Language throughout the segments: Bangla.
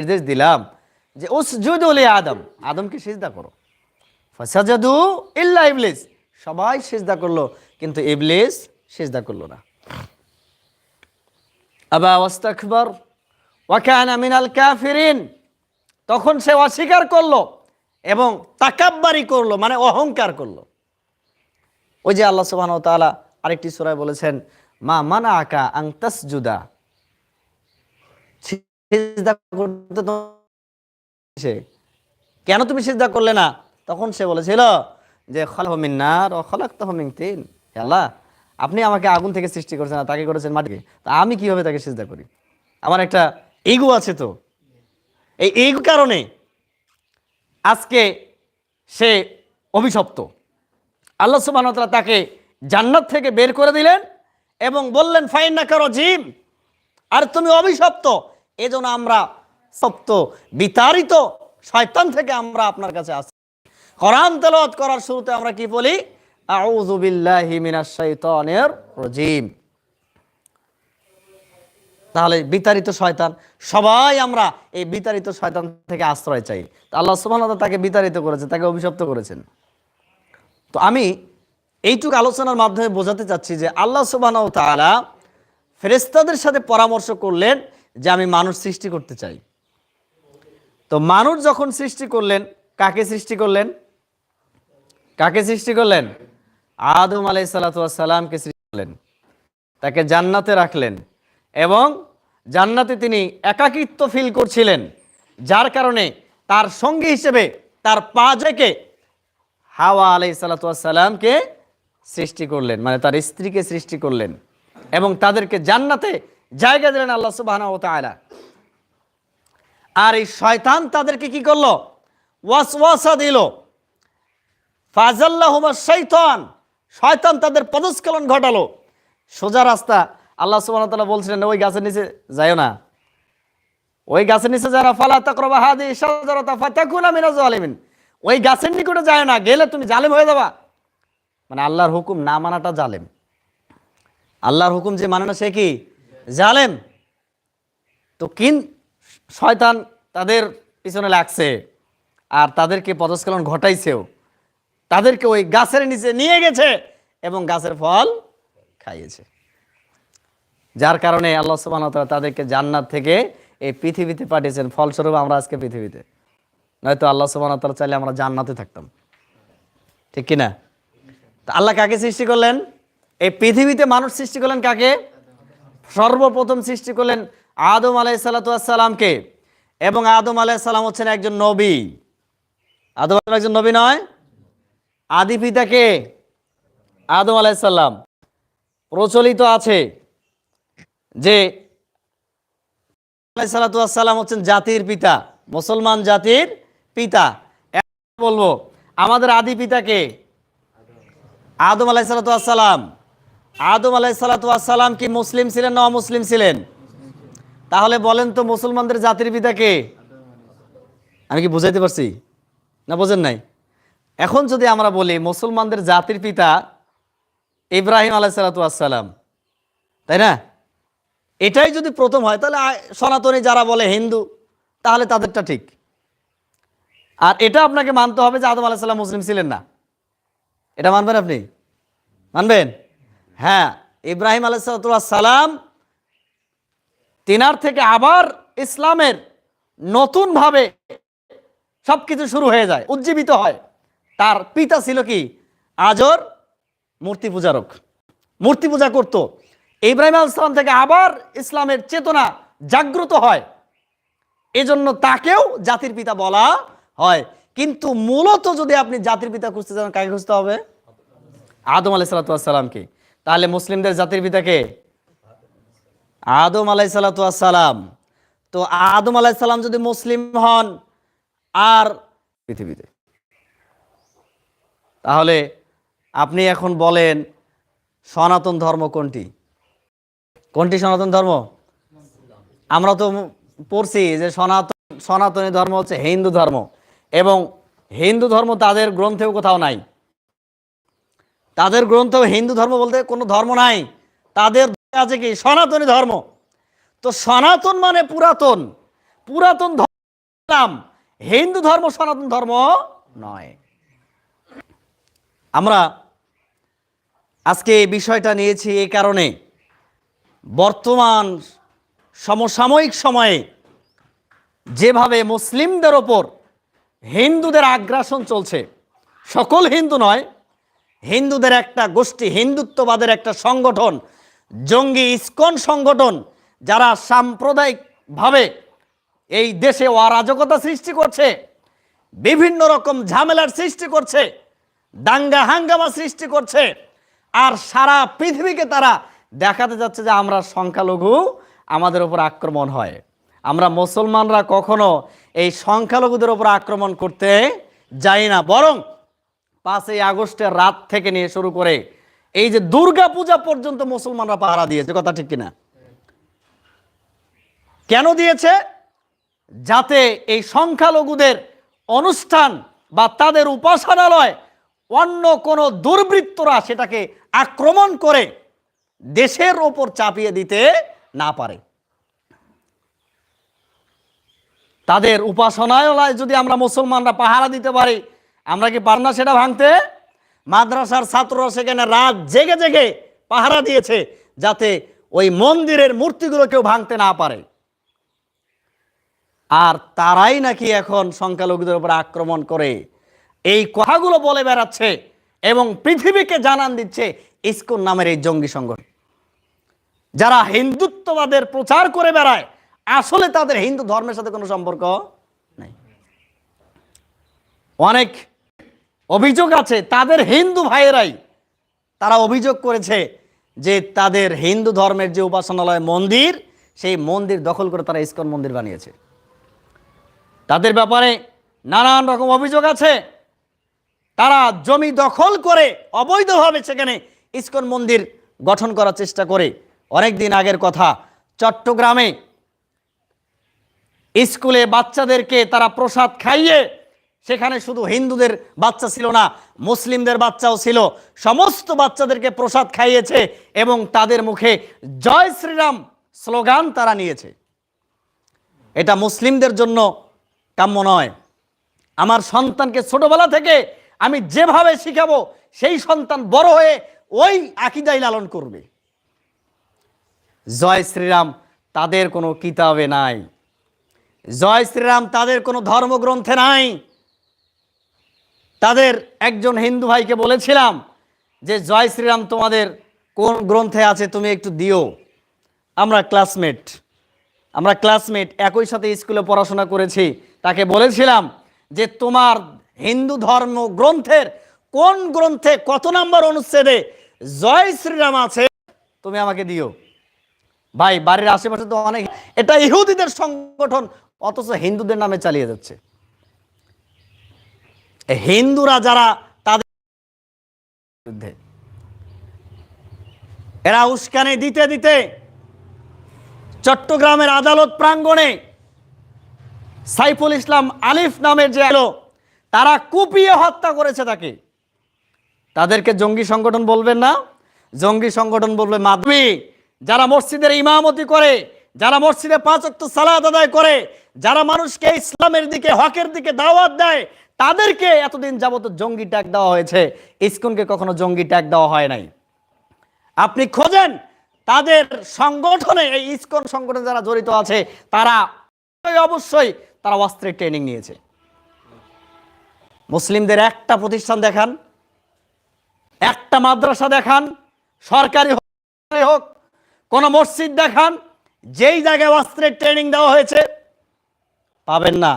নির্দেশ দিলাম যে উস জুদুলি আদম। আদমকে সিজদা করো। ফাসাজাদু ইল্লা ইবলিস। সবাই সিজদা করল, কিন্তু ইবলিস সিজদা করল না। আবা ওয়াস্তাকবার ওয়াকানা মিনাল কাফিরিন। তখন সে অস্বীকার করল এবং তাকাব্বারি করল মানে অহংকার করল। ওই যে আল্লাহ সুবহানাহু ওয়া তাআলা আরেকটি সূরায় বলেছেন, মা মানা আকা আং তাসজুদা? কেন তুমি সিজদা করলে না? তখন সে বলেছিল যে তিন। আল্লাহ, আপনি আমাকে আগুন থেকে সৃষ্টি করেছেন তাকে করেছেন মাটিকে। তা আমি কীভাবে তাকে সিজদা করি? আমার একটা ইগু আছে তো। এই এই কারণে আজকে সে অভিশপ্ত। আল্লাহ তাআলা তাকে জান্নাত থেকে বের করে দিলেন এবং বললেন ফাইন না করো জিম আর তুমি অভিশপ্ত। এজন্য আমরা সপ্ত বিতাড়িত শয়তান থেকে আমরা আপনার কাছে আসি। কোরআন তেলাওয়াত করার শুরুতে আমরা কি বলি? তাহলে বিতাড়িত শয়তান, সবাই আমরা এই বিতাড়িত শয়তান থেকে আশ্রয় চাই। আল্লাহ সুবহানাহু তাকে বিতাড়িত করেছে, তাকে অভিশপ্ত করেছেন। তো আমি এইটুকু আলোচনার মাধ্যমে বোঝাতে চাচ্ছি যে আল্লাহ তাআলা ফেরেশতাদের সাথে পরামর্শ করলেন যে আমি মানুষ সৃষ্টি করতে চাই। তো মানুষ যখন সৃষ্টি করলেন, কাকে সৃষ্টি করলেন? কাকে সৃষ্টি করলেন? আদম আলাই সালাতামকে সৃষ্টি করলেন। তাকে জান্নাতে রাখলেন এবং জান্নাতে তিনি একাকিত্ব ফিল করছিলেন, যার কারণে তার সঙ্গী হিসেবে তার পাজেকে হাওয়া আলাই সালাতামকে সৃষ্টি করলেন মানে তার স্ত্রীকে সৃষ্টি করলেন এবং তাদেরকে জান্নাতে জায়গা দিলেন আল্লাহ সুবাহ আর এই শয়তান তাদেরকে কি করল? ওয়াসওয়াসা দিল। ফাজাল্লাহুমা শৈতান শয়তান তাদের পদস্খলন ঘটালো। সোজা রাস্তা আল্লাহ ওয়া বলছিলেন, ওই গাছের নিচে যাইও না। ওই গাছের নিচে যারা ফালা তাকরাবা হাদি শাজারাতা ফাতাকুনা মিনাজ ওই গাছের নিকটে যায় না, গেলে তুমি জালেম হয়ে যাবা। মানে আল্লাহর হুকুম না মানাটা জালেম। আল্লাহর হুকুম যে মানে না সে কি? জালেম। তো কিন শয়তান তাদের পিছনে লাগছে আর তাদেরকে পদস্খলন ঘটাইছেও। তাদেরকে ওই গাছের নিচে নিয়ে গেছে এবং গাছের ফল খাইয়েছে। যার কারণে আল্লাহ তাআলা তাদেরকে জান্নাত থেকে এই পৃথিবীতে পাঠিয়েছেন। ফলস্বরূপ আমরা আজকে পৃথিবীতে। নয়তো আল্লাহ তাআলা চাইলে আমরা জান্নাতে থাকতাম। ঠিক কি না তা আল্লাহ কাকে সৃষ্টি করলেন? এই পৃথিবীতে মানুষ সৃষ্টি করলেন কাকে? সর্বপ্রথম সৃষ্টি করলেন আদম আলাই সালাতামকে এবং আদম আলাই সালাম হচ্ছেন একজন নবী। আদম সালাম একজন নবী নয়। আদি পিতাকে আদম আলাইসাল্লাম প্রচলিত আছে যে সালাতাম হচ্ছেন জাতির পিতা, মুসলমান জাতির পিতা। বলব, আমাদের আদি পিতাকে আদম আলাই সালাতাম আদম আলাই কি মুসলিম ছিলেন না অমুসলিম ছিলেন? তাহলে বলেন তো মুসলমানদের জাতির পিতাকে আমি কি বুঝাইতে পারছি? না বোঝেন নাই? এখন যদি আমরা বলি মুসলমানদের জাতির পিতা ইব্রাহিম আলাহ সালাতাম তাই না? এটাই যদি প্রথম হয়, তাহলে সনাতনী যারা বলে হিন্দু, তাহলে তাদেরটা ঠিক। আর এটা আপনাকে মানতে হবে যে আদম আলাহ সাল্লাম মুসলিম ছিলেন না। এটা মানবেন আপনি? মানবেন? হ্যাঁ ইব্রাহিম সালাম তিনার থেকে আবার ইসলামের নতুনভাবে সব কিছু শুরু হয়ে যায়, উজ্জীবিত হয়। তার পিতা ছিল কি? আজর মূর্তি পূজারক। মূর্তি পূজা করত। ইব্রাহিম আলাইসালাম থেকে আবার ইসলামের চেতনা জাগ্রত হয়। এজন্য তাকেও জাতির পিতা বলা হয়। কিন্তু মূলত যদি আপনি জাতির পিতা খুঁজতে চান কাকে খুঁজতে হবে? আদম আলাই সালাতামকে তাহলে মুসলিমদের জাতির পিতাকে আদম আলাই সালাতাম তো আদম আলাই সালাম যদি মুসলিম হন, আর পৃথিবীতে। তাহলে আপনি এখন বলেন সনাতন ধর্ম কোনটি? কোনটি সনাতন ধর্ম? আমরা তো পড়ছি যে সনাতন, সনাতনী ধর্ম হচ্ছে হিন্দু ধর্ম। এবং হিন্দু ধর্ম তাদের গ্রন্থেও কোথাও নাই। তাদের গ্রন্থেও হিন্দু ধর্ম বলতে কোনো ধর্ম নাই। তাদের আছে কি? সনাতনী ধর্ম। তো সনাতন মানে পুরাতন। পুরাতন ধর্ম হিন্দু ধর্ম সনাতন ধর্ম নয়। আমরা আজকে এই বিষয়টা নিয়েছি এই কারণে। বর্তমান সমসাময়িক সময়ে যেভাবে মুসলিমদের ওপর হিন্দুদের আগ্রাসন চলছে, সকল হিন্দু নয় হিন্দুদের একটা গোষ্ঠী, হিন্দুত্ববাদের একটা সংগঠন, জঙ্গি ইস্কন সংগঠন, যারা সাম্প্রদায়িকভাবে এই দেশে অরাজকতা সৃষ্টি করছে, বিভিন্ন রকম ঝামেলার সৃষ্টি করছে, দাঙ্গা হাঙ্গামা সৃষ্টি করছে, আর সারা পৃথিবীকে তারা দেখাতে যাচ্ছে যে আমরা সংখ্যালঘু, আমাদের উপর আক্রমণ হয়। আমরা মুসলমানরা কখনো এই সংখ্যালঘুদের উপর আক্রমণ করতে যাই না, বরং পাঁচই আগস্টের রাত থেকে নিয়ে শুরু করে এই যে দুর্গা পূজা পর্যন্ত মুসলমানরা পাহারা দিয়েছে, কথা ঠিক কিনা? কেন দিয়েছে? যাতে এই সংখ্যালঘুদের অনুষ্ঠান বা তাদের উপাসনালয় অন্য কোনো দুর্বৃত্তরা সেটাকে আক্রমণ করে দেশের ওপর চাপিয়ে দিতে না পারে। তাদের উপাসনালয় যদি আমরা মুসলমানরা পাহারা দিতে পারি আমরা কি পার না সেটা ভাঙতে? মাদ্রাসার ছাত্ররা সেখানে রাত জেগে জেগে পাহারা দিয়েছে যাতে ওই মন্দিরের মূর্তিগুলো কেউ ভাঙতে না পারে। আর তারাই নাকি এখন সংখ্যালঘুদের উপর আক্রমণ করে। এই কথাগুলো বলে বেড়াচ্ছে এবং পৃথিবীকে জানান দিচ্ছে ইস্কন নামের এই জঙ্গি সংগঠন। যারা হিন্দুত্ববাদের প্রচার করে বেড়ায়, আসলে তাদের হিন্দু ধর্মের সাথে কোনো সম্পর্ক নেই। অনেক অভিযোগ আছে, তাদের হিন্দু ভাইয়েরাই, তারা অভিযোগ করেছে যে তাদের হিন্দু ধর্মের যে উপাসনালয় মন্দির, সেই মন্দির দখল করে তারা ইস্কন মন্দির বানিয়েছে। তাদের ব্যাপারে নানান রকম অভিযোগ আছে। তারা জমি দখল করে অবৈধভাবে সেখানে ইস্কন মন্দির গঠন করার চেষ্টা করে। অনেক দিন আগের কথা, চট্টগ্রামে স্কুলে বাচ্চাদেরকে তারা প্রসাদ খাইয়ে সেখানে শুধু হিন্দুদের বাচ্চা ছিল না, মুসলিমদের বাচ্চাও ছিল। সমস্ত বাচ্চাদেরকে প্রসাদ খাইয়েছে এবং তাদের মুখে জয় শ্রীরাম স্লোগান তারা নিয়েছে। এটা মুসলিমদের জন্য কাম্য নয়। আমার সন্তানকে ছোটবেলা থেকে আমি যেভাবে শিখাবো, সেই সন্তান বড় হয়ে ওই আকিদাই লালন করবে। জয় শ্রীরাম তাদের কোনো কিতাবে নাই। জয় শ্রীরাম তাদের কোনো ধর্মগ্রন্থে নাই। তাদের একজন হিন্দু ভাইকে বলেছিলাম যে, জয় শ্রীরাম, তোমাদের কোন গ্রন্থে আছে তুমি একটু দিও। আমরা ক্লাসমেট আমরা ক্লাসমেট একই সাথে স্কুলে পড়াশোনা করেছি। তাকে বলেছিলাম যে, তোমার হিন্দু ধর্ম গ্রন্থের কোন গ্রন্থে কত নম্বর অনুচ্ছেদে জয় শ্রীরাম আছে তুমি আমাকে দিও? ভাই, বাড়ির আশেপাশে তো অনেক, এটা ইহুদিদের সংগঠন, অথচ হিন্দুদের নামে চালিয়ে যাচ্ছে। হিন্দুরা যারা তাদের বিরুদ্ধে। এরা উস্কানি দিতে দিতে চট্টগ্রামের আদালত প্রাঙ্গণে সাইফুল ইসলাম আলিফ নামের যে এলো, তারা কুপিয়ে হত্যা করেছে তাকে। তাদেরকে জঙ্গি সংগঠন বলবেন না। জঙ্গি সংগঠন বলবে মাধবী, যারা মসজিদের ইমামতি করে, যারা মসজিদে পাঁচ অক্ট সালাদ আদায় করে, যারা মানুষকে ইসলামের দিকে, হকের দিকে দাওয়াত দেয় তাদেরকে এতদিন যাবত জঙ্গি ট্যাগ দেওয়া হয়েছে। ইসকনকে কখনো জঙ্গি ট্যাগ দেওয়া হয় নাই। আপনি খোঁজেন, তাদের সংগঠনে, এই ইসকন সংগঠনে যারা জড়িত আছে, তারা অবশ্যই তারা অস্ত্রের ট্রেনিং নিয়েছে। মুসলিমদের একটা প্রতিষ্ঠান দেখান, একটা মাদ্রাসা দেখান, সরকারি হোক কোনো মসজিদ দেখান, যেই জায়গায় অস্ত্রের ট্রেনিং দেওয়া হয়েছে, পাবেন না।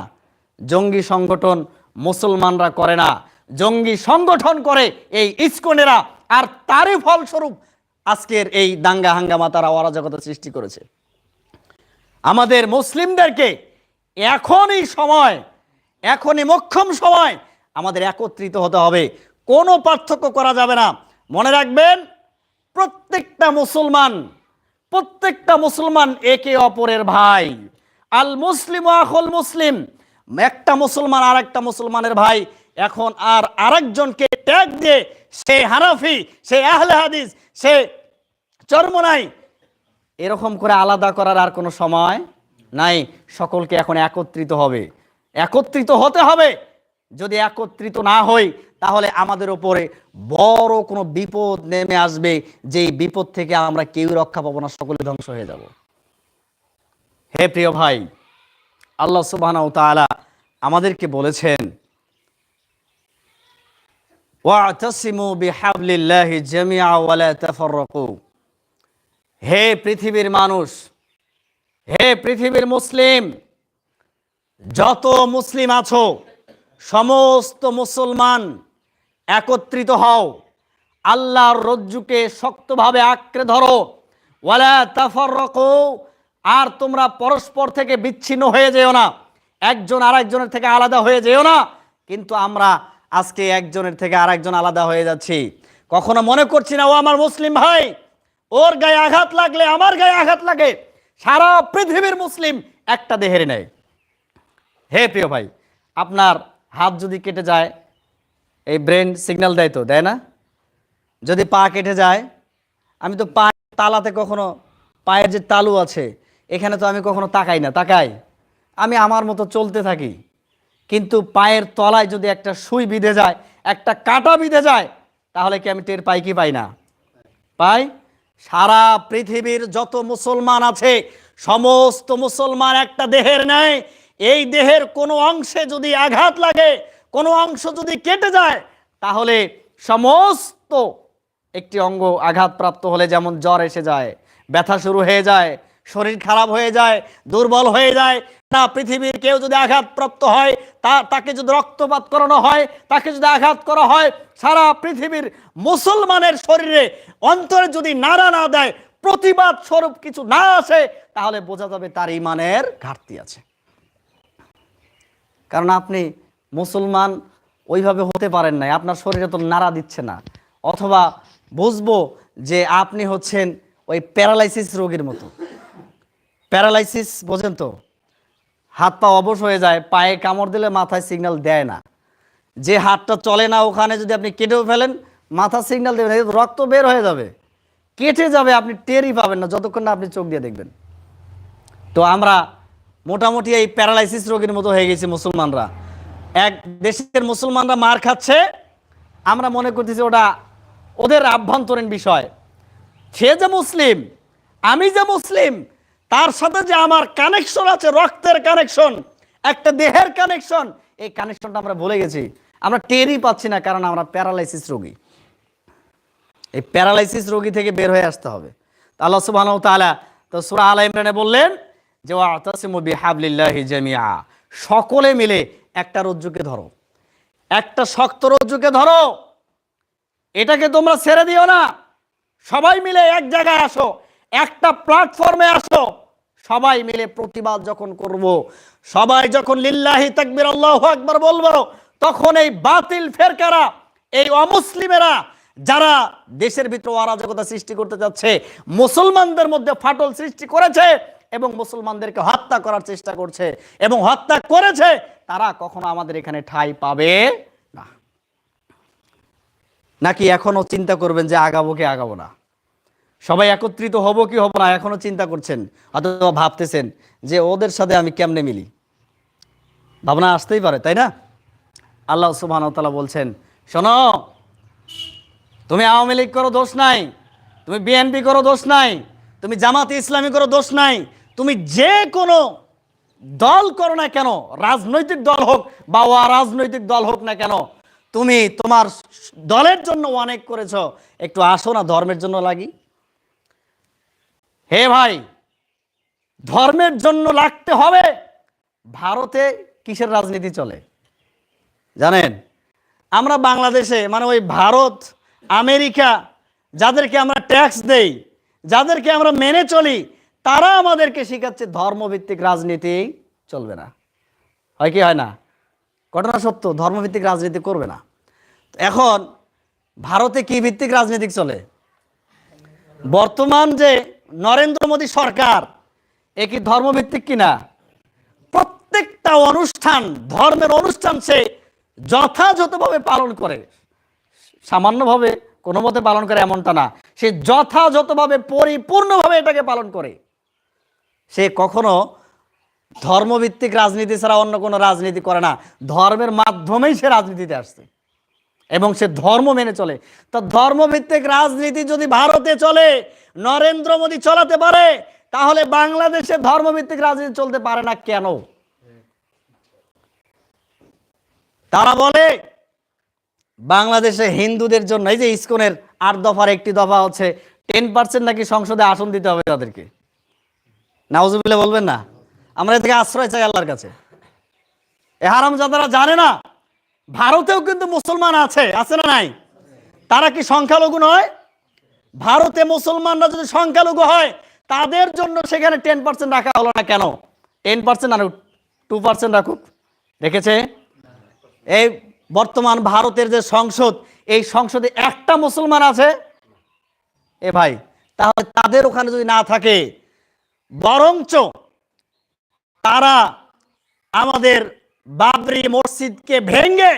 জঙ্গি সংগঠন মুসলমানরা করে না। জঙ্গি সংগঠন করে এই ইস্কনেরা। আর তারই ফলস্বরূপ আজকের এই দাঙ্গা হাঙ্গামা তারা অরাজকতা সৃষ্টি করেছে। আমাদের মুসলিমদেরকে এখনই সময়, এখনই মক্ষম সময় আমাদের একত্রিত হতে হবে। কোনো পার্থক্য করা যাবে না। মনে রাখবেন, প্রত্যেকটা মুসলমান প্রত্যেকটা মুসলমান একে অপরের ভাই। আল মুসলিম আখল মুসলিম একটা মুসলমান আর একটা মুসলমানের ভাই, এখন আর আরেকজনকে ট্যাগ দিয়ে সে হানাফি, সে আহলে হাদিস, সে চর্মনাই এরকম করে আলাদা করার আর কোনো সময় নাই। সকলকে এখন একত্রিত হবে। একত্রিত হতে হবে। যদি একত্রিত না হই, তাহলে আমাদের ওপরে বড় কোনো বিপদ নেমে আসবে, যেই বিপদ থেকে আমরা কেউ রক্ষা পাবো না, সকলে ধ্বংস হয়ে যাব। হে প্রিয় ভাই আল্লাহ সুবহানাহু ওয়া তাআলা আমাদেরকে বলেছেন হে পৃথিবীর মানুষ, হে পৃথিবীর মুসলিম, যত মুসলিম আছো, সমস্ত মুসলমান একত্রিত হও। আল্লাহর রজ্জুকে শক্তভাবে আঁকড়ে ধরো। ওয়ালা তাফাররাকু আর তোমরা পরস্পর থেকে বিচ্ছিন্ন হয়ে যেও না। একজন আরেকজনের থেকে আলাদা হয়ে যেও না। কিন্তু আমরা আজকে একজনের থেকে আরেকজন আলাদা হয়ে যাচ্ছি। কখনো মনে করছি না, ও আমার মুসলিম ভাই, ওর গায়ে আঘাত লাগলে আমার গায়ে আঘাত লাগে। সারা পৃথিবীর মুসলিম একটা দেহের নেয় হে প্রিয় ভাই, আপনার হাত যদি কেটে যায়, এই ব্রেন সিগন্যাল দেয় তো, দেয় না? যদি পা কেটে যায়, আমি তো পা তালাতে কখনো পায়ের যে তালু আছে এখানে তো আমি কখনো তাকাই না, তাকাই। আমি আমার মতো চলতে থাকি, কিন্তু পায়ের তলায় যদি একটা সুই বিঁধে যায়, একটা কাটা বিঁধে যায়, তাহলে কি আমি টের পাই কি পাই না? পাই? সারা পৃথিবীর যত মুসলমান আছে, সমস্ত মুসলমান একটা দেহের নেয় এই দেহের কোনো অংশে যদি আঘাত লাগে, কোনো অংশ যদি কেটে যায়, তাহলে সমস্ত একটি অঙ্গ আঘাতপ্রাপ্ত হলে যেমন জ্বর এসে যায়, ব্যথা শুরু হয়ে যায় শরীর খারাপ হয়ে যায়, দুর্বল হয়ে যায়, না পৃথিবীর কেউ যদি আঘাতপ্রাপ্ত হয়, তা, তাকে যদি রক্তপাত করানো হয়, তাকে যদি আঘাত করা হয়, সারা পৃথিবীর মুসলমানের শরীরে অন্তরে যদি নাড়া না দেয়, প্রতিবাদ স্বরূপ কিছু না আসে, তাহলে বোঝা যাবে তার ইমানের ঘাটতি আছে। কারণ আপনি মুসলমান ওইভাবে হতে পারেন নাই, আপনার শরীরে তো নাড়া দিচ্ছে না। অথবা বুঝব যে আপনি হচ্ছেন ওই প্যারালাইসিস রোগীর মতো। প্যারালাইসিস, বোঝেন তো? হাত পা অবশ হয়ে যায়, পায়ে কামড় দিলে মাথায় সিগন্যাল দেয় না। যে হাতটা চলে না, ওখানে যদি আপনি কেটেও ফেলেন, মাথা সিগন্যাল দেবেন রক্ত বের হয়ে যাবে। কেটে যাবে, আপনি টেরই পাবেন না, যতক্ষণ না আপনি চোখ দিয়ে দেখবেন। তো আমরা মোটামুটি এই প্যারালাইসিস রোগীর মতো হয়ে গেছি মুসলমানরা। এক দেশের মুসলমানরা মার খাচ্ছে, আমরা মনে করতেছি ওটা ওদের আভ্যন্তরীণ বিষয়। সে যে মুসলিম, আমি যে মুসলিম তার সাথে যে আমার কানেকশন আছে, রক্তের কানেকশন একটা দেহের কানেকশন এই কানেকশনটা আমরা ভুলে গেছি। আমরা টেরই পাচ্ছি না কারণ আমরা প্যারালাইসিস রোগী। এই প্যারালাইসিস রোগী থেকে বের হয়ে আসতে হবে। আল্লাহ সুবহানাহু ওয়া তাআলা তো সুরা আল ইমরানে বললেন যে, ওয়াতাসিমু বিহাবলিল্লাহি জামিআ। সকলে মিলে একটা রজ্জুকে ধরো। একটা শক্ত রজ্জুকে ধরো। এটাকে তোমরা ছেড়ে দিও না। সবাই মিলে এক জায়গায় আসো। একটা প্ল্যাটফর্মে আসো, সবাই মিলে প্রতিবাদ যখন করব, সবাই যখন লিল্লাহি তাকবির আল্লাহু আকবার বলব, তখন এই বাতিল ফেরকারা, এই অমুসলিমেরা, যারা দেশের ভিতরে অরাজকতা সৃষ্টি করতে যাচ্ছে, মুসলমানদের মধ্যে ফাটল সৃষ্টি করেছে এবং মুসলমানদেরকে হত্যা করার চেষ্টা করছে এবং হত্যা করেছে, তারা কখনো আমাদের এখানে ঠাঁই পাবে না। নাকি এখনও চিন্তা করবেন যে আগাবো কি আগাবো না? সবাই একত্রিত হব কি হব না, এখনও চিন্তা করছেন, অথবা ভাবতেছেন যে ওদের সাথে আমি কেমনে মিলি? ভাবনা আসতেই পারে, তাই না? আল্লাহ সুবহান তাআলা বলছেন, শোনো, তুমি আওয়ামী লীগ করো দোষ নাই, তুমি বিএনপি করো দোষ নাই, তুমি জামাতে ইসলামী করো দোষ নাই, তুমি যে কোনো দল করো না কেন, রাজনৈতিক দল হোক বা রাজনৈতিক দল হোক না কেন, তুমি তোমার দলের জন্য অনেক করেছ, একটু আসো না ধর্মের জন্য লাগি। হে ভাই, ধর্মের জন্য লাগতে হবে। ভারতে কিসের রাজনীতি চলে? জানেন, আমরা বাংলাদেশে মানে ওই ভারত, আমেরিকা, যাদেরকে আমরা ট্যাক্স দেই, যাদেরকে আমরা মেনে চলি, তারা আমাদেরকে শেখাচ্ছে ধর্মভিত্তিক রাজনীতি চলবে না। হয় কি, হয় না? ঘটনা সত্য, ধর্মভিত্তিক রাজনীতি করবে না। এখন, ভারতে কি ভিত্তিক রাজনীতি চলে? বর্তমান যে নরেন্দ্র মোদী সরকার, এ কি ধর্মভিত্তিক কিনা? প্রত্যেকটা অনুষ্ঠান, ধর্মের অনুষ্ঠান সে যথাযথভাবে পালন করে। সামান্যভাবে কোনো মতে পালন করে এমনটা না। সে যথাযথভাবে, পরিপূর্ণভাবে এটাকে পালন করে। সে কখনো ধর্মভিত্তিক রাজনীতি ছাড়া অন্য কোনো রাজনীতি করে না। ধর্মের মাধ্যমেই সে রাজনীতিতে আসছে। এবং সে ধর্ম মেনে চলে। তো ধর্মভিত্তিক রাজনীতি যদি ভারতে চলে, নরেন্দ্র মোদী চলাতে পারে, তাহলে বাংলাদেশে ধর্মভিত্তিক রাজনীতি চলতে পারে না কেন? তারা বলে, বাংলাদেশে হিন্দুদের জন্য, এই যে ইসকনের আট দফার একটি দফা হচ্ছে টেন পার্সেন্ট নাকি সংসদে আসন দিতে হবে তাদেরকে। নাউজুবিল্লাহ বলবেন না। আমরা এ থেকে আশ্রয় চাই আল্লাহর কাছে। এ হারাম যারা জানে না ভারতেও কিন্তু মুসলমান আছে আছে না নাই? তারা কি সংখ্যালঘু নয়? ভারতে মুসলমানরা যদি সংখ্যালঘু হয়, তাদের জন্য সেখানে টেন পার্সেন্ট রাখা হলো না কেন? টেন পার্সেন্ট আর টু পার্সেন্ট রাখুক। রেখেছে এই বর্তমান ভারতের যে সংসদ, এই সংসদে একটা মুসলমান আছে? এ ভাই, তাহলে তাদের ওখানে যদি না থাকে, বরঞ্চ তারা আমাদের বাবরি মসজিদকে ভেঙ্গে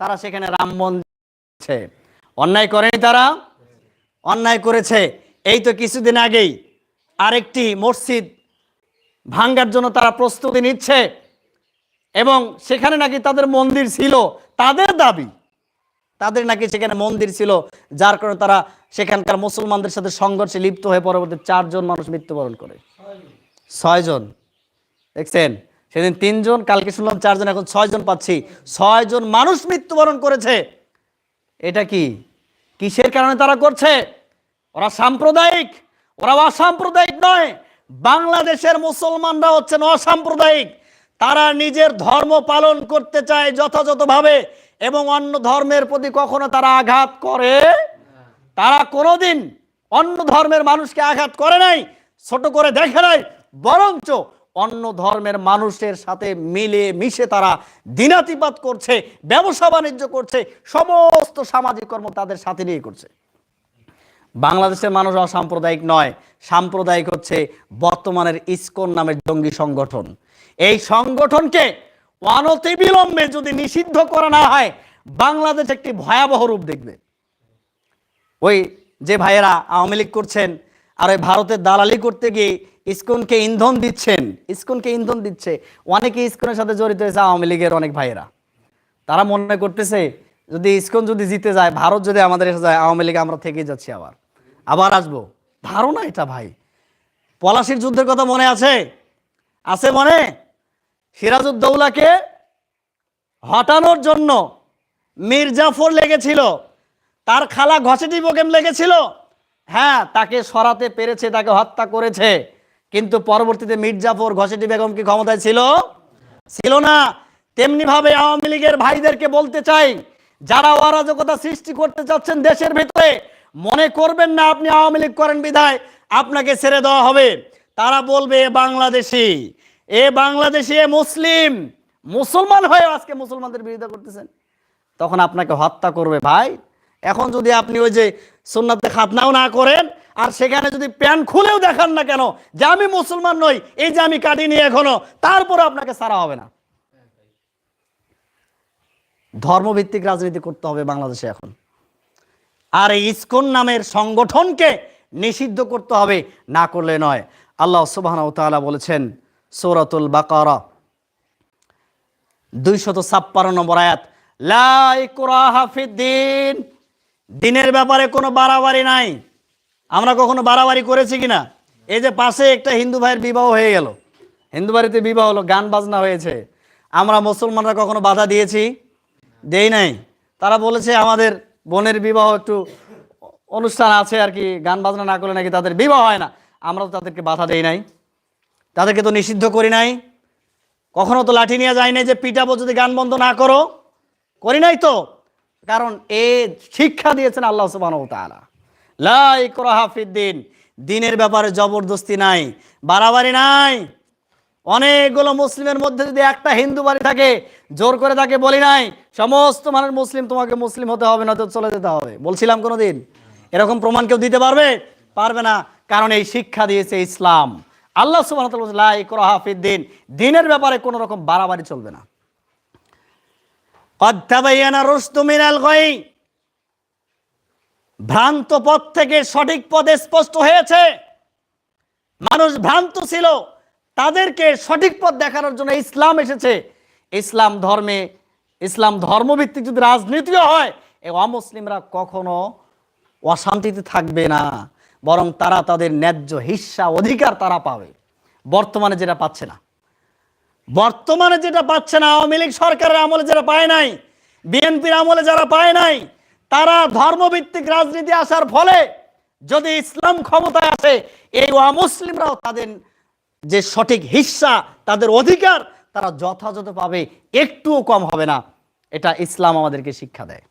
তারা সেখানে রাম মন্দির অন্যায় করেনি তারা? অন্যায় করেছে। এই তো কিছুদিন আগেই আরেকটি মসজিদ ভাঙ্গার জন্য তারা প্রস্তুতি নিচ্ছে এবং সেখানে নাকি তাদের মন্দির ছিল, তাদের দাবি, তাদের নাকি সেখানে মন্দির ছিল, যার কারণে তারা সেখানকার মুসলমানদের সাথে সংঘর্ষে লিপ্ত হয়ে পরবর্তী চারজন মানুষ মৃত্যুবরণ করে। ছয়জন। দেখছেন? সেদিন তিনজন, কালকে শুনলাম চারজন, এখন ছয়জন পাচ্ছি। ছয়জন মানুষ মৃত্যুবরণ করেছে। এটা কি? কিসের কারণে তারা করছে? ওরা সাম্প্রদায়িক, ওরা অসাম্প্রদায়িক নয়। বাংলাদেশের মুসলমানরা হচ্ছেন অসাম্প্রদায়িক। তারা নিজের ধর্ম পালন করতে চায় যথাযথভাবে এবং অন্য ধর্মের প্রতি কখনো তারা আঘাত করে। তারা কোনোদিন অন্য ধর্মের মানুষকে আঘাত করে নাই, ছোট করে দেখে নাই, বরঞ্চ অন্য ধর্মের মানুষের সাথে মিলে মিশে তারা দিনাতিপাত করছে, ব্যবসা বাণিজ্য করছে, সমস্ত সামাজিক কর্ম তাদের সাথে নিয়ে করছে। বাংলাদেশের মানুষ অসাম্প্রদায়িক নয়, সাম্প্রদায়িক হচ্ছে বর্তমানের ইসকন নামের জঙ্গি সংগঠন। এই সংগঠনকে অনতিবিলম্বে যদি নিষিদ্ধ করা না হয়, বাংলাদেশ একটি ভয়াবহ রূপ দেখবে। ওই যে ভাইয়েরা আওয়ামী লীগ করছেন, আর ওই ভারতের দালালি করতে গিয়ে ইসকনকে ইন্ধন দিচ্ছেন, ইসকনকে ইন্ধন দিচ্ছে। অনেকে ইসকনের সাথে জড়িত হয়েছে আওয়ামী লীগের অনেক ভাইয়েরা। তারা মনে করতেছে, যদি ইসকন যদি জিতে যায়, ভারত যদি আমাদের এসে যায়, আওয়ামী লীগ আমরা থেকেই যাচ্ছি আবার। আবার আসব। ধারণা এটা ভাই। পলাশির যুদ্ধের কথা মনে আছে? আছে মনে? সিরাজউদ্দৌলাকে হটানোর জন্য মির্জাফর লেগেছিল। তার খালা ঘসেটি বোগেম লেগেছিল। হ্যাঁ তাকে সরাতে পেরেছে, তাকে হত্যা করেছে। কিন্তু পরবর্তীতে মির্জাফর ঘসেটি বেগম কি ক্ষমতায় ছিল? ছিল না। তেমনি ভাবে আওয়ামী লীগের ভাইদেরকে বলতে চাই, যারা অরাজকতা সৃষ্টি করতে চাচ্ছেন দেশের ভিতরে, মনে করবেন না আপনি আওয়ামী লীগ করেন বিধায়, আপনাকে ছেড়ে দেওয়া হবে। তারা বলবে, এ বাংলাদেশি এ বাংলাদেশি, এ মুসলিম। মুসলমান হয়ে আজকে মুসলমানদের বিরোধিতা করতেছেন। তখন আপনাকে হত্যা করবে ভাই। এখন যদি আপনি ওই যে সুন্নাতে খাতনাও না করেন আর সেখানে যদি প্যান খুলেও দেখান না কেন যে আমি মুসলমান নই, এই যে আমি কাটিনি এখনও, তারপরে আপনাকে সারা হবে না। ধর্মভিত্তিক রাজনীতি করতে হবে বাংলাদেশে এখন। আর এই ইসকন নামের সংগঠনকে নিষিদ্ধ করতে হবে, না করলে নয়। আল্লাহ সুবাহ বলেছেন সৌরাতুল বাকারা, দুইশত ছাপ্পান্ন নম্বর আয়াত লাই কোরআ হাফিদ্দিন দিনের ব্যাপারে কোনো বাড়াবাড়ি নাই। আমরা কখনো বাড়াবাড়ি করেছি কিনা? এই যে পাশে একটা হিন্দু ভাইয়ের বিবাহ হয়ে গেল। হিন্দু বাড়িতে বিবাহ হলো, গান বাজনা হয়েছে। আমরা মুসলমানরা কখনো বাধা দিয়েছি? দেই নাই। তারা বলেছে আমাদের বোনের বিবাহ একটু অনুষ্ঠান আছে আর কি, গান বাজনা না করলে নাকি তাদের বিবাহ হয় না। আমরা তো তাদেরকে বাধা দেই নাই। তাদেরকে তো নিষিদ্ধ করি নাই। কখনো তো লাঠি নিয়ে যায় নাই যে পিটাবো যদি গান বন্ধ না করো। করি নাই তো। কারণ এ শিক্ষা দিয়েছেন আল্লাহ সুবাহ তালা লাই হাফিদ্দিন দিনের ব্যাপারে জবরদস্তি নাই, বাড়াবাড়ি নাই। অনেকগুলো মুসলিমের মধ্যে যদি একটা হিন্দু বাড়ি থাকে, জোর করে তাকে বলি নাই, সমস্ত মানুষ মুসলিম, তোমাকে মুসলিম হতে হবে না তো চলে যেতে হবে। বলছিলাম কোনোদিন? এরকম প্রমাণ কেউ দিতে পারবে? পারবে না, কারণ এই শিক্ষা দিয়েছে ইসলাম। আল্লাহ সুবাহ হাফিদ্দিন দিনের ব্যাপারে কোনো রকম বাড়াবাড়ি চলবে না কদ্দাবাইয়ানা রুস্তু মিনাল গই ভ্রান্ত পথ থেকে সঠিক পথে স্পষ্ট হয়েছে। মানুষ ভ্রান্ত ছিল। তাদেরকে সঠিক পথ দেখানোর জন্য ইসলাম এসেছে। ইসলাম ধর্মে, ইসলাম ধর্মভিত্তিক যদি রাজনীতিও হয়, এই অমুসলিমরা কখনো অশান্তিতে থাকবে না। বরং তারা তাদের ন্যায্য হিস্সা অধিকার তারা পাবে। বর্তমানে যেটা পাচ্ছে না। বর্তমানে যেটা পাচ্ছে না, আওয়ামী লীগ সরকারের আমলে যারা পায় নাই, বিএনপির আমলে যারা পায় নাই তারা ধর্মভিত্তিক রাজনীতি আসার ফলে যদি ইসলাম ক্ষমতায় আসে, এই অমুসলিমরাও তাদের যে সঠিক হিস্সা, তাদের অধিকার, তারা যথাযথ পাবে, একটুও কম হবে না। এটা ইসলাম আমাদেরকে শিক্ষা দেয়।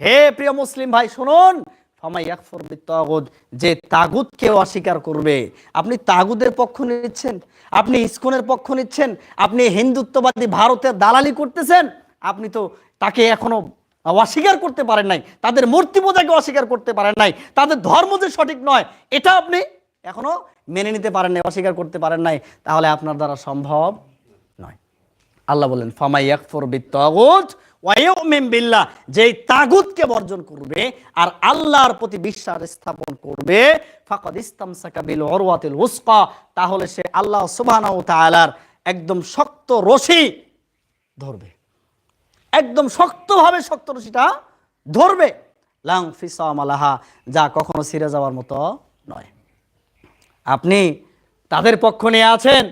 হে প্রিয় মুসলিম ভাই, শুনুন ফামাই ইয়াকফুর বিত্তাগুত যে তাগুতকে অস্বীকার করবে। আপনি তাগুদের পক্ষ নিচ্ছেন? আপনি ইস্কনের পক্ষ নিচ্ছেন? আপনি হিন্দুত্ববাদী ভারতের দালালি করতেছেন? আপনি তো তাকে এখনও অস্বীকার করতে পারেন নাই। তাদের মূর্তি পূজাকে অস্বীকার করতে পারেন নাই। তাদের ধর্ম যে সঠিক নয়, এটা আপনি এখনও মেনে নিতে পারেন নাই, অস্বীকার করতে পারেন নাই। তাহলে আপনার দ্বারা সম্ভব নয়। আল্লাহ বলেন, ফামাই ইয়াকফুর বিত্তাগুত ওয়া ইউমিন বিল্লাহ, যেই তাগুতকে বর্জন করবে আর আল্লাহর প্রতি বিশ্বাস স্থাপন করবে, ফাকাদ ইসতামসাকা বিল উরওয়াতিল উসকা, তাহলে সে আল্লাহ সুবহানাহু তাআলার একদম শক্ত রশি ধরবে। একদম শক্তভাবে শক্ত রশিটা ধরবে। লাং ফিসাম আলাহা যা কখনো ছিঁড়ে যাওয়ার মতো নয়। আপনি তাদের পক্ষ নিয়ে আছেন,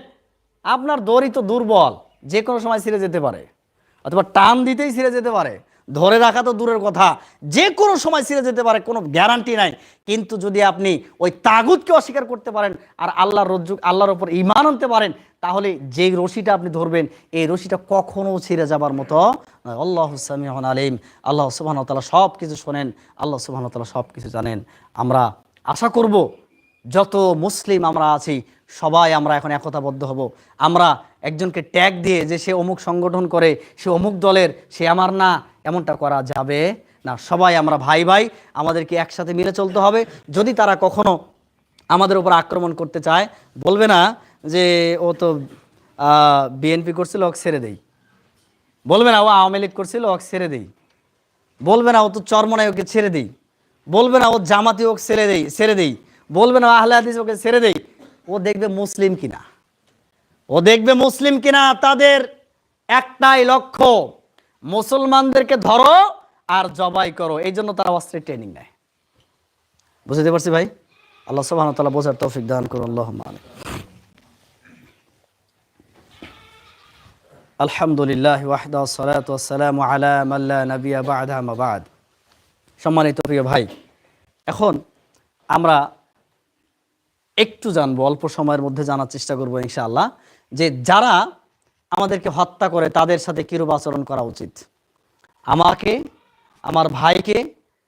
আপনার দড়ি তো দুর্বল, যে কোনো সময় ছিঁড়ে যেতে পারে। অথবা টান দিতেই ছিঁড়ে যেতে পারে। ধরে রাখা তো দূরের কথা। যে কোনো সময় ছিঁড়ে যেতে পারে, কোনো গ্যারান্টি নাই। কিন্তু যদি আপনি ওই তাগুদকে অস্বীকার করতে পারেন আর আল্লাহর রজ্জু আল্লাহর ওপর ইমান আনতে পারেন, তাহলে যেই রশিটা আপনি ধরবেন, এই রশিটা কখনো ছিঁড়ে যাবার মতো আল্লাহ সামিহন আলিম। আল্লাহ সুবাহতালা সব কিছু শোনেন। আল্লাহ সুবাহতালা সব কিছু জানেন। আমরা আশা করব যত মুসলিম আমরা আছি, সবাই আমরা এখন একতাবদ্ধ হব। আমরা একজনকে ট্যাগ দিয়ে যে সে অমুক সংগঠন করে, সে অমুক দলের, সে আমার না, এমনটা করা যাবে না। সবাই আমরা ভাই ভাই, আমাদেরকে একসাথে মিলে চলতে হবে। যদি তারা কখনো আমাদের উপর আক্রমণ করতে চায়, বলবে না যে ও তো বিএনপি করছিল, ওকে ছেড়ে দেই। বলবে না ও আওয়ামী লীগ করছিল, ওকে ছেড়ে দেই। বলবে না ও তো চরমনায় ওকে ছেড়ে দেই। বলবে না ও জামাতি ওকে ছেড়ে দেই ছেড়ে দেই। বলবে না, আহলে হাদিস ওকে ছেড়ে দেই। ও দেখবে মুসলিম কিনা? ও দেখবে মুসলিম কিনা? তাদের একটাই লক্ষ্য, মুসলমানদেরকে ধরো আর জবাই করো। এই জন্য তারা অস্ত্রের ট্রেনিং নেয়। বুঝতে পারছি ভাই? আল্লাহ সুবাহ তালা বোঝার তৌফিক দান করুন। আল্লাহ। আলহামদুলিল্লাহ ওয়াহদা সালাত ওয়াসালাম আলা মাল্লা নবিয়া বাদা। মাবাদ সম্মানিত প্রিয় ভাই, এখন আমরা একটু জানব, অল্প সময়ের মধ্যে জানার চেষ্টা করব ইনশাআল্লাহ, যে যারা আমাদেরকে হত্যা করে তাদের সাথে কীরূপ আচরণ করা উচিত? আমাকে, আমার ভাইকে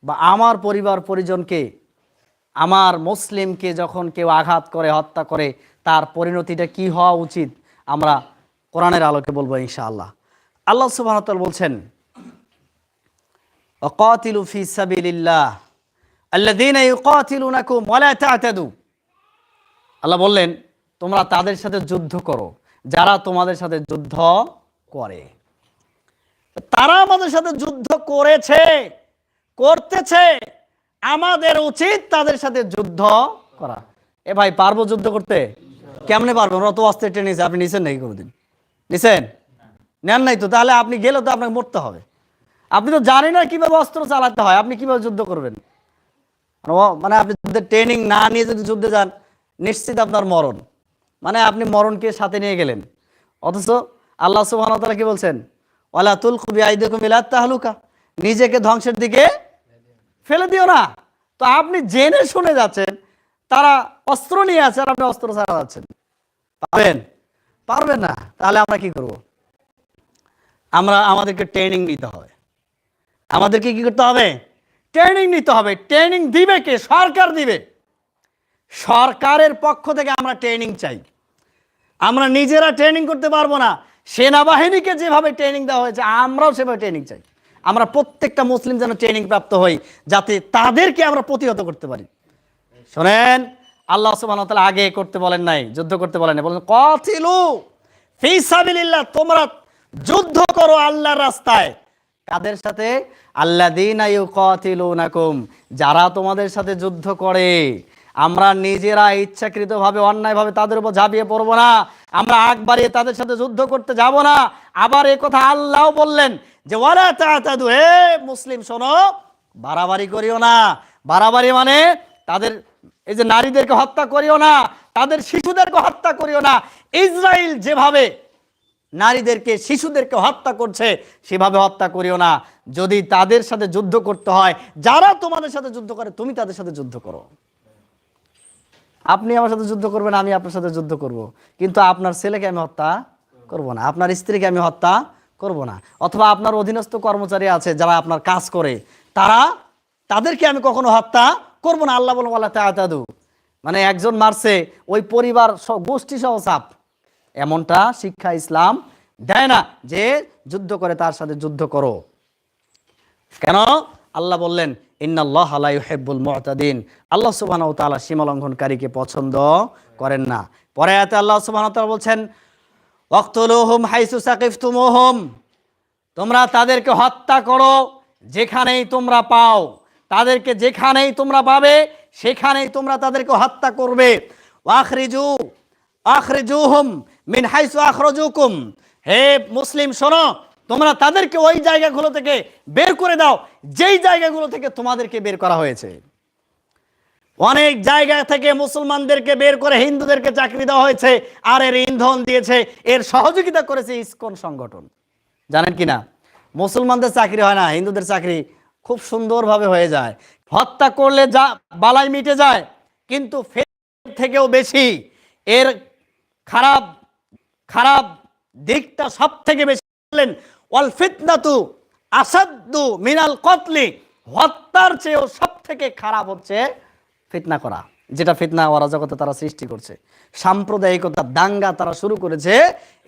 বা আমার পরিবার পরিজনকে, আমার মুসলিমকে যখন কেউ আঘাত করে, হত্যা করে, তার পরিণতিটা কি হওয়া উচিত? আমরা কোরআনের আলোকে বলব ইনশাআল্লাহ। আল্লাহ সুবাহতাল বলছেন অকাতিলু ফি সাবিল্লাহ আল্লাদিন ইউকাতিলুনাকুম ওয়ালা তা'তাদু। আল্লাহ বললেন, তোমরা তাদের সাথে যুদ্ধ করো, যারা তোমাদের সাথে যুদ্ধ করে। তারা আমাদের সাথে যুদ্ধ করেছে, করতেছে। আমাদের উচিত তাদের সাথে যুদ্ধ করা। এ ভাই, পারব যুদ্ধ করতে? কেমনে পারব? আমরা তো অস্ত্রে টেনেছি আপনি নিছেন নাকি কোনোদিন? নিছেন? নেন নাই তো, তাহলে আপনি গেলে তো আপনাকে মরতে হবে। আপনি তো জানেন না কীভাবে অস্ত্র চালাতে হয়, আপনি কীভাবে যুদ্ধ করবেন? মানে মানে আপনি যুদ্ধের ট্রেনিং না নিয়ে যদি যুদ্ধে যান নিশ্চিত আপনার মরণ। মানে আপনি মরণকে সাথে নিয়ে গেলেন। অথচ আল্লাহ সুবাহ তালা কি বলছেন? ওয়ালা তুল খুবই আইদুকুম ইলাত তাহলুকা। নিজেকে ধ্বংসের দিকে ফেলে দিও না। তো আপনি জেনে শুনে যাচ্ছেন, তারা অস্ত্র নিয়ে আছে আর আপনি অস্ত্র ছাড়া যাচ্ছেন। পারবেন? পারবেন না। তাহলে আমরা কি করব? আমরা, আমাদেরকে ট্রেনিং নিতে হবে। আমাদেরকে কি করতে হবে? ট্রেনিং নিতে হবে। ট্রেনিং দিবে কে? সরকার দিবে। সরকারের পক্ষ থেকে আমরা ট্রেনিং চাই। আমরা নিজেরা ট্রেনিং করতে পারব না। সেনাবাহিনীকে যেভাবে ট্রেনিং দেওয়া হয়েছে, আমরাও সেভাবে ট্রেনিং চাই। আমরা প্রত্যেকটা মুসলিম যেন ট্রেনিং প্রাপ্ত হই, যাতে তাদেরকে আমরা প্রতিহত করতে পারি। শোনেন, আল্লাহ তাআলা আগে করতে বলেন নাই, যুদ্ধ করতে বলেন নাই। বলেন, কাতিলু ফি সাবিলিল্লাহ, তোমরা যুদ্ধ করো আল্লাহর রাস্তায়। কাদের সাথে? আল্লাদিনা ইউকাতিলুনাকুম, যারা তোমাদের সাথে যুদ্ধ করে। আমরা নিজেরা ইচ্ছাকৃতভাবে, অন্যায়ভাবে তাদের উপর ঝাঁপিয়ে পড়ব না। আমরা আগ বাড়িয়ে তাদের সাথে যুদ্ধ করতে যাব না। আবার এ কথা আল্লাহ বললেন যে, ওয়ালা তাতাদু, হে মুসলিম, শোনো, বাড়াবাড়ি করিও না। বাড়াবাড়ি মানে তাদের, এই যে নারীদেরকে হত্যা করিও না, তাদের শিশুদেরকে হত্যা করিও না। ইসরায়েল যেভাবে নারীদেরকে, শিশুদেরকে হত্যা করছে, সেভাবে হত্যা করিও না। যদি তাদের সাথে যুদ্ধ করতে হয়, যারা তোমাদের সাথে যুদ্ধ করে, তুমি তাদের সাথে যুদ্ধ করো। আপনি আমার সাথে যুদ্ধ করবেন, আমি আপনার সাথে যুদ্ধ করব। কিন্তু আপনার ছেলেকে আমি হত্যা করব না, আপনার স্ত্রীকে আমি হত্যা করব না। অথবা আপনার অধীনস্থ কর্মচারী আছে যারা আপনার কাজ করে, তারা তাদেরকে আমি কখনো হত্যা করব না। আল্লাহ বলব আল্লাহ তাদু মানে একজন মারছে, ওই পরিবার গোষ্ঠী সহ চাপ এমনটা শিক্ষা ইসলাম দেয় না যে যুদ্ধ করে তার সাথে যুদ্ধ করো। কেন? আল্লাহ বললেন, ইন্নাল্লাহ হেব্বুল মহতাদিন আল্লাহ সুবাহ তালা সীমা লঙ্ঘনকারীকে পছন্দ করেন না। পরে আয়াতে আল্লাহ সুবাহ তাআলা বলছেন অক্তলুহুম হাইসু সাকিফতুমুহুম। তোমরা তাদেরকে হত্যা করো, যেখানেই তোমরা পাও। তাদেরকে যেখানেই তোমরা পাবে, সেখানেই তোমরা তাদেরকে হত্যা করবে। আখরিজু আখরিজুহুম মিন হাইসু আখরজুকুম। হে মুসলিম, শোনো তোমরা তাদেরকে ওই জায়গাগুলো থেকে বের করে দাও, যেই জায়গাগুলো থেকে তোমাদেরকে বের করা হয়েছে। অনেক জায়গা থেকে মুসলমানদেরকে বের করে হিন্দুদেরকে চাকরি দেওয়া হয়েছে, আর এর ইন্ধন দিয়েছে, এর সহযোগিতা করেছে ইসকন সংগঠন। জানেন কি না? মুসলমানদের চাকরি হয় না, হিন্দুদের চাকরি খুব সুন্দরভাবে হয়ে যায়। হত্যা করলে যা বালাই মিটে যায়, কিন্তু ফের থেকেও বেশি এর খারাপ খারাপ দিকটা সব থেকে বেশি বললেন ওয়াল ফিতনাতু আসাদ্দু মিনাল কতলি। হত্যার চেয়েও সব থেকে খারাপ হচ্ছে ফিতনা করা। যেটা ফিতনা অরাজকতা তারা সৃষ্টি করছে। সাম্প্রদায়িকতা, দাঙ্গা তারা শুরু করেছে,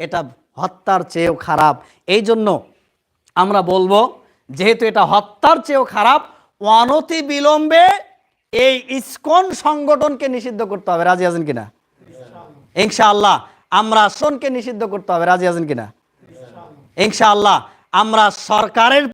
এটা হত্যার চেয়েও খারাপ। এই জন্য আমরা বলব, যেহেতু এটা হত্যার চেয়েও খারাপ, অনতি বিলম্বে এই ইসকন সংগঠনকে নিষিদ্ধ করতে হবে। রাজি আছেন কিনা? ইনশাআল্লাহ। আমরা শোনকে নিষিদ্ধ করতে হবে। রাজি আছেন কিনা? ইনশাআল্লাহ আমরা সরকারের